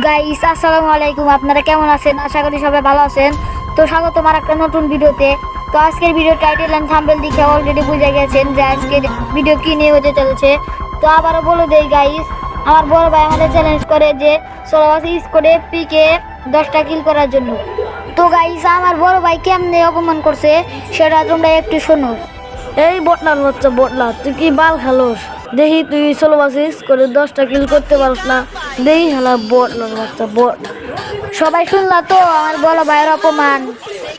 Guys আসসালামু আলাইকুম। আপনারা কেমন আছেন? আশা করি সবাই ভালো আছেন। তো স্বাগত আমার একটা নতুন ভিডিওতে। তো আজকের ভিডিও টাইটেল অ্যান্ড থাম্বেল দেখে অলরেডি বুঝে গেছেন যে আজকের ভিডিও কি নিয়ে হতে চলেছে। তো আবারও বলে দেই গাইস আমার বড় ভাই আমাদের চ্যালেঞ্জ করে যে সোলাবাস ইউজ করে পিকে দশটা কিল করার জন্য। তো গাইস আমার বড় ভাই কেমনে অপমান করছে, সেটা তোমরা একটু শোনো। এই বটলার বাচ্চা বটলা তুই কি বাল খেলোস? দেখি তুই ষোলো বাসিস করে দশটা কিল করতে পারস না। দেখি হেলা বটলার বাচ্চা বট। সবাই শুনলা তো, আমার বড় ভাইয়ের অপমান।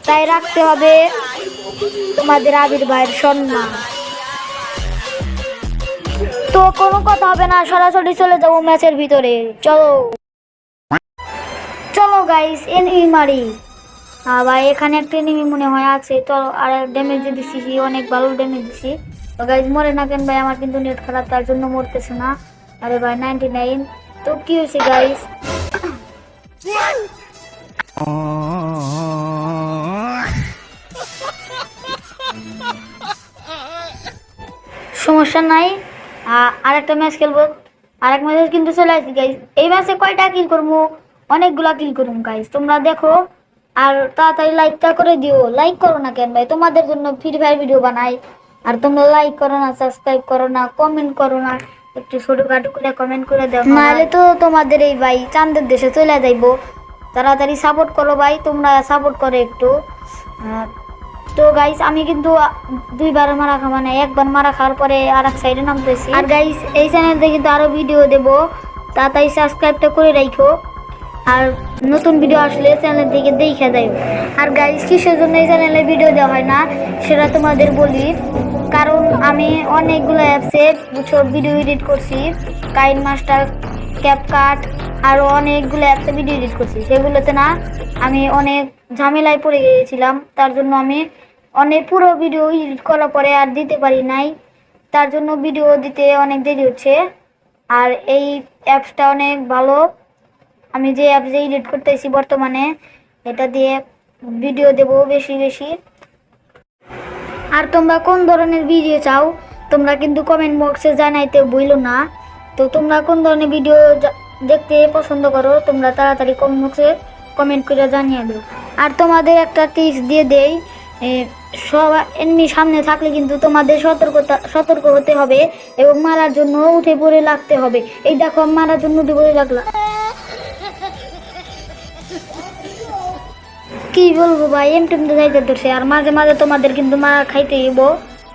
তাই রাখতে হবে তোমাদের আবির ভাইয়ের সম্মান। তো কোনো কথা হবে না, সরাসরি চলে যাব ম্যাচের ভিতরে। চলো। চলো গাইস এনিমি মারি। ভাই, এখানে একটা এনিমি মনে হয় আছে। চলো আর ড্যামেজ দিছি, অনেক ভালো ড্যামেজ দিছি। তো গাইস মরে না কেন ভাই? আমার কিন্তু নেট খারাপ, তার জন্য মরতেছে না। আরে ভাই নাইনটি নাইন তো কি হয়েছে গাইস সমস্যা নাই। আর একটা ম্যাচ খেলব। আর এক ম্যাচে কিন্তু চলে আসছি গাইস এই ম্যাচে কয়টা কিল করব? অনেকগুলা কিল করব গাইস তোমরা দেখো। আর তাড়াতাড়ি লাইকটা করে দিও। লাইক করো না কেন ভাই? তোমাদের জন্য ফ্রি ফায়ার ভিডিও বানাই। আর তোমরা লাইক করো না সাবস্ক্রাইব করো না কমেন্ট করো না একটু ছোটখাটো করে কমেন্ট করে দাও নাহলে তো তোমাদের এই ভাই চান্দের দেশে চলে যাইবো। তাড়াতাড়ি সাপোর্ট করো ভাই তোমরা সাপোর্ট করো একটু। তো গাইস আমি কিন্তু দুইবার মারা খা মানে একবার মারা খাওয়ার পরে আর এক সাইডে নামতেছি। আর গাইস এই চ্যানেলে কিন্তু আরও ভিডিও দেব তাড়াতাড়ি সাবস্ক্রাইবটা করে রাখো আর নতুন ভিডিও আসলে চ্যানেল থেকে দেখে দেয়। আর গাইস কিসের জন্য এই চ্যানেলে ভিডিও দেওয়া হয় না সেটা তোমাদের বলি। কারণ আমি অনেকগুলো অ্যাপসে বুঝছ ভিডিও এডিট করছি। কাইন মাস্টার ক্যাপকাট আরও অনেকগুলো অ্যাপসে ভিডিও এডিট করছি। সেগুলোতে না আমি অনেক ঝামেলায় পড়ে গিয়েছিলাম। তার জন্য আমি অনেক পুরো ভিডিও এডিট করার পরে আর দিতে পারি নাই। তার জন্য ভিডিও দিতে অনেক দেরি হচ্ছে। আর এই অ্যাপসটা অনেক ভালো। আমি যে অ্যাপসে এডিট করতেছি বর্তমানে, এটা দিয়ে ভিডিও দেব বেশি বেশি। আর তোমরা কোন ধরনের ভিডিও চাও, তোমরা কিন্তু কমেন্ট বক্সে জানাইতে বইলো না। তো তোমরা কোন ধরনের ভিডিও দেখতে পছন্দ করো, তোমরা তাড়াতাড়ি কমেন্ট বক্সে কমেন্ট করে জানিয়ে দাও। আর তোমাদের একটা টিপস দিয়ে দেই সব, এমনি সামনে থাকলে কিন্তু তোমাদের সতর্কতা, সতর্ক হতে হবে এবং মারার জন্য উঠে পড়ে লাগতে হবে। এই দেখো, মারার জন্য উঠে পড়ে লাগলাম কি বলব ভাই? এম টিম তো যাইতে ধরছে। আর মাঝে মাঝে তোমাদের কিন্তু মারা খাইতে হইব।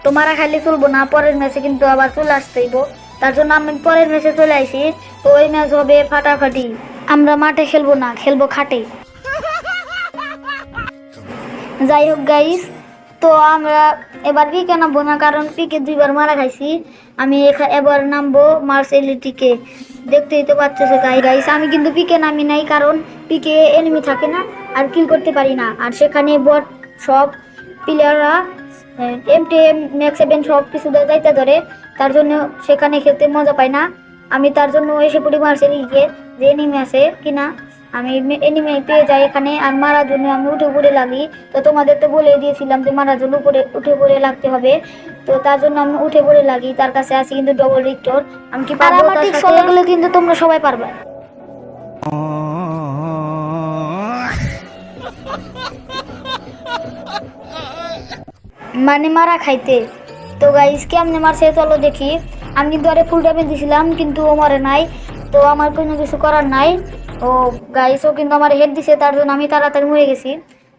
তো মারা খাইলে চলবো না, পরের ম্যাচে কিন্তু আবার চলে আসতে হইব। তার জন্য আমি পরের ম্যাচে চলে আসি। তো ওই ম্যাচ হবে ফাটাফাটি। আমরা মাঠে খেলব না, খেলব খাটে। যাই হোক গাইস তো আমরা এবার পিকে নামবো না, কারণ পিকে দুইবার মারা খাইছি। আমি এবার নামবো মার্সেলিটিকে। দেখতেই তো পাচ্ছ গাই গাইস আমি কিন্তু পিকে নামি নাই, কারণ পিকে এনিমি থাকে না, আর কিল করতে পারি না। আর সেখানে বট সব প্লেয়াররা M T M max seven সব কিছু যাইতে ধরে। তার জন্য সেখানে খেলতে মজা পাই না। আমি তার জন্য এসে পড়ি মার্সেলিকে যে এনিমি আছে, কিনা। আমি এনিমে পেয়ে যাই এখানে আর মারার জন্য আমি উঠে পড়ে লাগি। তো তোমাদের তো বলে দিয়েছিলাম যে মারার জন্য উপরে উঠে পড়ে লাগতে হবে। তো তার জন্য আমি উঠে পড়ে লাগি। তার কাছে আছে কিন্তু ডবল রিক্টর আমি কি পারব তার কিন্তু তোমরা সবাই পারবে। মানে মারা খাইতে। তো গাইস কেমনে মারছে চলো দেখি। আমি কিন্তু আরে ফুল ড্যামেজ দিছিলাম কিন্তু ও মারে নাই। তো আমার কোনো কিছু করার নাই। ও গাইস ও কিন্তু আমার হেড দিছে, তার জন্য আমি তাড়াতাড়ি মরে গেছি।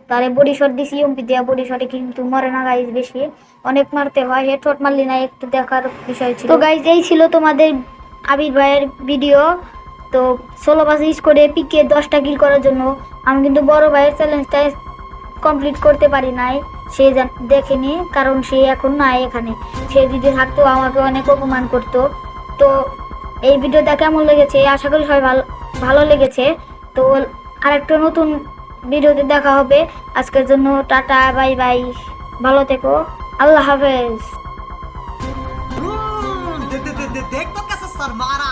তারে বডি শট দিছি এমপি দিয়া বডি শটে কিন্তু মরে না গাইস বেশি। অনেক মারতে হয় হেড শট মারলি না, একটু দেখার বিষয় ছিল। তো গাইস এই ছিল তোমাদের আবির ভাইয়ের ভিডিও তো ষোলো পাস ইউজ করে পিকে দশটা কিল করার জন্য। আমি কিন্তু বড় ভাইয়ের চ্যালেঞ্জটা কমপ্লিট করতে পারি নাই, সে দেখেনি, কারণ সে এখন নাই এখানে। সে যদি থাকতো আমাকে অনেক অপমান করতো। তো এই ভিডিওটা কেমন লেগেছে আশা করি সবাই ভালো ভালো লেগেছে তো আরেকটা নতুন ভিডিওতে দেখা হবে আজকের জন্য টাটা বাই বাই ভালো থেকো আল্লাহ হাফেজ हम्म, दे- दे- दे- दे- देख तो कैसे सर मारा